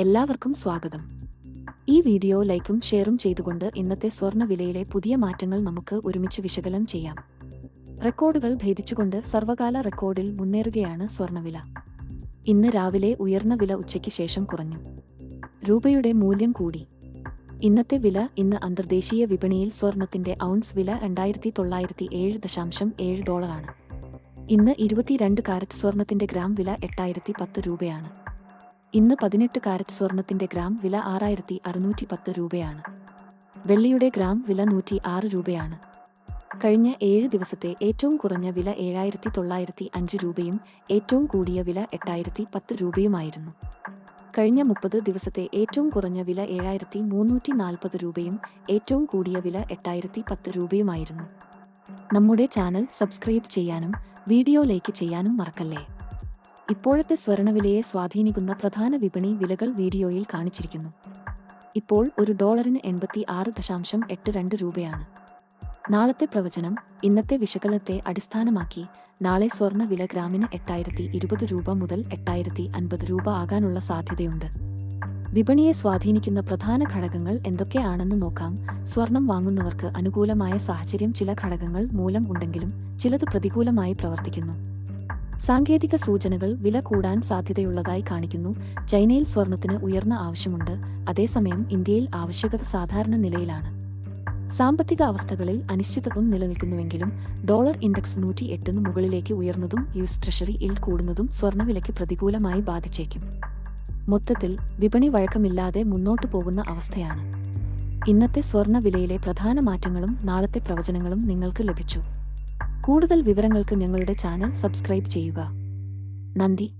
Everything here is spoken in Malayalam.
എല്ലാവർക്കും സ്വാഗതം. ഈ വീഡിയോ ലൈക്കും ഷെയറും ചെയ്തുകൊണ്ട് ഇന്നത്തെ സ്വർണ വിലയിലെ പുതിയ മാറ്റങ്ങൾ നമുക്ക് ഒരുമിച്ച് വിശകലനം ചെയ്യാം. റെക്കോർഡുകൾ ഭേദിച്ചുകൊണ്ട് സർവകാല റെക്കോർഡിൽ മുന്നേറുകയാണ് സ്വർണവില ഇന്ന് രാവിലെ ഉയർന്ന വില ഉച്ചയ്ക്ക് ശേഷം കുറഞ്ഞു. രൂപയുടെ മൂല്യം കൂടി. ഇന്നത്തെ വില ഇന്ന് അന്തർദേശീയ വിപണിയിൽ സ്വർണത്തിന്റെ ഔൺസ് വില രണ്ടായിരത്തി തൊള്ളായിരത്തി ഏഴ് ദശാംശം ഏഴ് ഡോളറാണ്. ഇന്ന് ഇരുപത്തിരണ്ട് കാരറ്റ് സ്വർണത്തിന്റെ ഗ്രാം വില എട്ടായിരത്തി പത്ത് രൂപയാണ്. ഇന്ന് പതിനെട്ട് കാരറ്റ് സ്വർണത്തിന്റെ ഗ്രാം വില ആറായിരത്തി അറുന്നൂറ്റി പത്ത് രൂപയാണ്. വെള്ളിയുടെ ഗ്രാം വില നൂറ്റി ആറ് രൂപയാണ്. കഴിഞ്ഞ ഏഴ് ദിവസത്തെ ഏറ്റവും കുറഞ്ഞ വില ഏഴായിരത്തി തൊള്ളായിരത്തി അഞ്ച് രൂപയും ഏറ്റവും കൂടിയ വില എട്ടായിരത്തി പത്ത് രൂപയുമായിരുന്നു. കഴിഞ്ഞ മുപ്പത് ദിവസത്തെ ഏറ്റവും കുറഞ്ഞ വില ഏഴായിരത്തി മുന്നൂറ്റി നാൽപ്പത് രൂപയും ഏറ്റവും കൂടിയ വില എട്ടായിരത്തി പത്ത് രൂപയുമായിരുന്നു. നമ്മുടെ ചാനൽ സബ്സ്ക്രൈബ് ചെയ്യാനും വീഡിയോ ലൈക്ക് ചെയ്യാനും മറക്കല്ലേ? ഇപ്പോഴത്തെ സ്വർണവിലയെ സ്വാധീനിക്കുന്ന പ്രധാന വിപണി വിലകൾ വീഡിയോയിൽ കാണിച്ചിരിക്കുന്നു. ഇപ്പോൾ ഒരു ഡോളറിന് എൺപത്തി ആറ് ദശാംശം എട്ട് രണ്ട് രൂപയാണ്. നാളത്തെ പ്രവചനം ഇന്നത്തെ വിശകലനത്തെ അടിസ്ഥാനമാക്കി നാളെ സ്വർണ വില ഗ്രാമിന് എട്ടായിരത്തി ഇരുപത് രൂപ മുതൽ എട്ടായിരത്തി അൻപത് രൂപ ആകാനുള്ള സാധ്യതയുണ്ട്. വിപണിയെ സ്വാധീനിക്കുന്ന പ്രധാന ഘടകങ്ങൾ എന്തൊക്കെയാണെന്ന് നോക്കാം. സ്വർണം വാങ്ങുന്നവർക്ക് അനുകൂലമായ സാഹചര്യം ചില ഘടകങ്ങൾ മൂലം ഉണ്ടെങ്കിലും ചിലത് പ്രതികൂലമായി പ്രവർത്തിക്കുന്നു. സാങ്കേതിക സൂചനകൾ വില കൂടാൻ സാധ്യതയുള്ളതായി കാണിക്കുന്നു. ചൈനയിൽ സ്വർണത്തിന് ഉയർന്ന ആവശ്യമുണ്ട്. അതേസമയം ഇന്ത്യയിൽ ആവശ്യകത സാധാരണ നിലയിലാണ്. സാമ്പത്തിക അവസ്ഥകളിൽ അനിശ്ചിതത്വം നിലനിൽക്കുന്നുവെങ്കിലും ഡോളർ ഇൻഡെക്സ് നൂറ്റി എട്ടിന് മുകളിലേക്ക് ഉയർന്നതും യു എസ് ട്രഷറി ഇൽ കൂടുന്നതും സ്വർണവിലയ്ക്ക് പ്രതികൂലമായി ബാധിച്ചേക്കും. മൊത്തത്തിൽ വിപണി വഴക്കമില്ലാതെ മുന്നോട്ടു പോകുന്ന അവസ്ഥയാണ്. ഇന്നത്തെ സ്വർണ വിലയിലെ പ്രധാന മാറ്റങ്ങളും നാളത്തെ പ്രവചനങ്ങളും നിങ്ങൾക്ക് ലഭിച്ചു. കൂടുതൽ വിവരങ്ങൾക്ക് ഞങ്ങളുടെ ചാനൽ സബ്സ്ക്രൈബ് ചെയ്യുക. നന്ദി.